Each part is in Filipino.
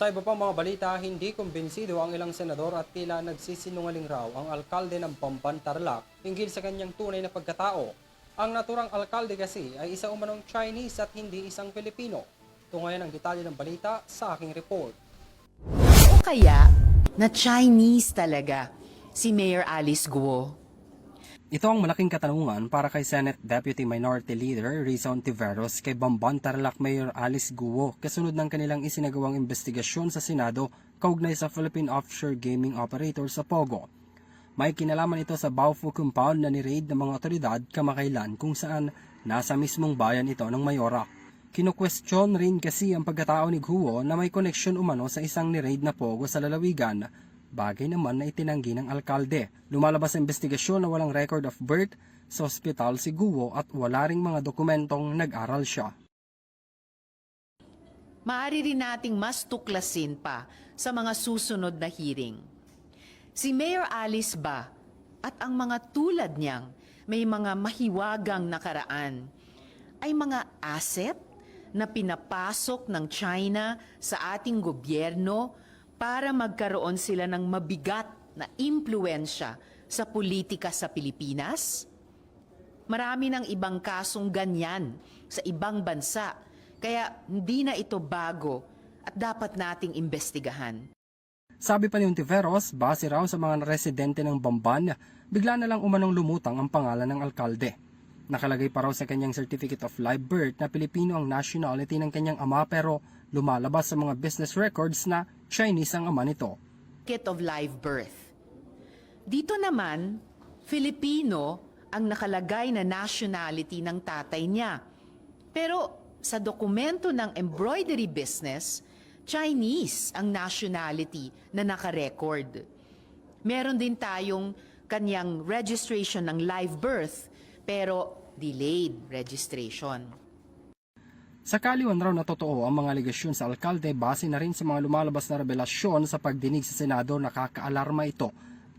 Sa iba pang mga balita, hindi kumbinsido ang ilang senador at tila nagsisinungaling raw ang alkalde ng Bamban Tarlac hinggil sa kanyang tunay na pagkatao. Ang naturang alkalde kasi ay isa umanong Chinese at hindi isang Pilipino. Tungayan ang detalye ng balita sa aking report. O kaya, na Chinese talaga si Mayor Alice Guo. Ito ang malaking katanungan para kay Senate Deputy Minority Leader Rizon Tiveros kay Bamban Tarlac Mayor Alice Guo kasunod ng kanilang isinagawang investigasyon sa Senado kaugnay sa Philippine Offshore Gaming Operator sa Pogo. May kinalaman ito sa Baofu Compound na ni-raid ng mga otoridad kamakailan kung saan nasa mismong bayan ito ng Mayora. Kinukwestiyon rin kasi ang pagkatao ni Guo na may koneksyon umano sa isang ni-raid na Pogo sa lalawigan Bagay naman na itinanggi ng alkalde. Lumalabas sa investigasyon na walang record of birth sa ospital si Guo at wala ring mga dokumentong nag-aral siya. Maaari rin nating mas tuklasin pa sa mga susunod na hearing. Si Mayor Alice ba at ang mga tulad niyang may mga mahiwagang nakaraan ay mga asset na pinapasok ng China sa ating gobyerno para magkaroon sila ng mabigat na impluensya sa politika sa Pilipinas? Marami ng ibang kasong ganyan sa ibang bansa, kaya hindi na ito bago at dapat nating imbestigahan. Sabi pa ni Ontiveros, base raw sa mga residente ng Bamban, bigla na lang umanong lumutang ang pangalan ng alkalde. Nakalagay pa raw sa kanyang Certificate of Live Birth na Pilipino ang nationality ng kanyang ama pero lumalabas sa mga business records na Chinese ang ama nito. Kit of live birth. Dito naman, Filipino ang nakalagay na nationality ng tatay niya. Pero sa dokumento ng embroidery business, Chinese ang nationality na nakarecord. Meron din tayong kanyang registration ng live birth, pero delayed registration. Sakaliwan raw na totoo ang mga aligasyon sa alkalde base na rin sa mga lumalabas na revelasyon sa pagdinig sa Senado nakakaalarma ito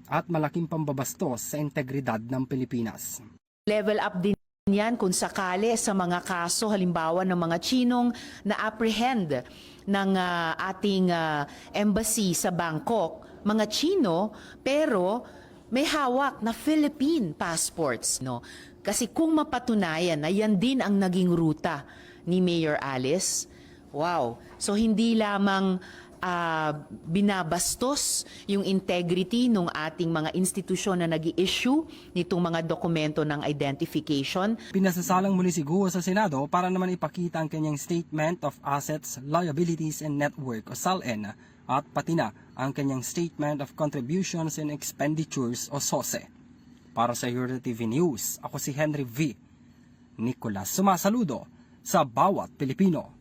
at malaking pambabastos sa integridad ng Pilipinas. Level up din yan kung sakali sa mga kaso halimbawa ng mga Chinong na apprehend ng ah, ating ah, embassy sa Bangkok, mga Chino pero may hawak na Philippine passports, no? Kasi kung mapatunayan na yan din ang naging ruta ni Mayor Alice, wow. So hindi lamang ah, binabastos yung integrity ng ating mga institusyon na nag issue nitong mga dokumento ng identification. Pinasasalang muli si Guo sa Senado para naman ipakita ang kanyang Statement of Assets, Liabilities and Network o SALN at pati na ang kanyang Statement of Contributions and Expenditures o SOSE. Para sa Euro TV News, ako si Henry V. Nicolas sumasaludo sa bawat Pilipino.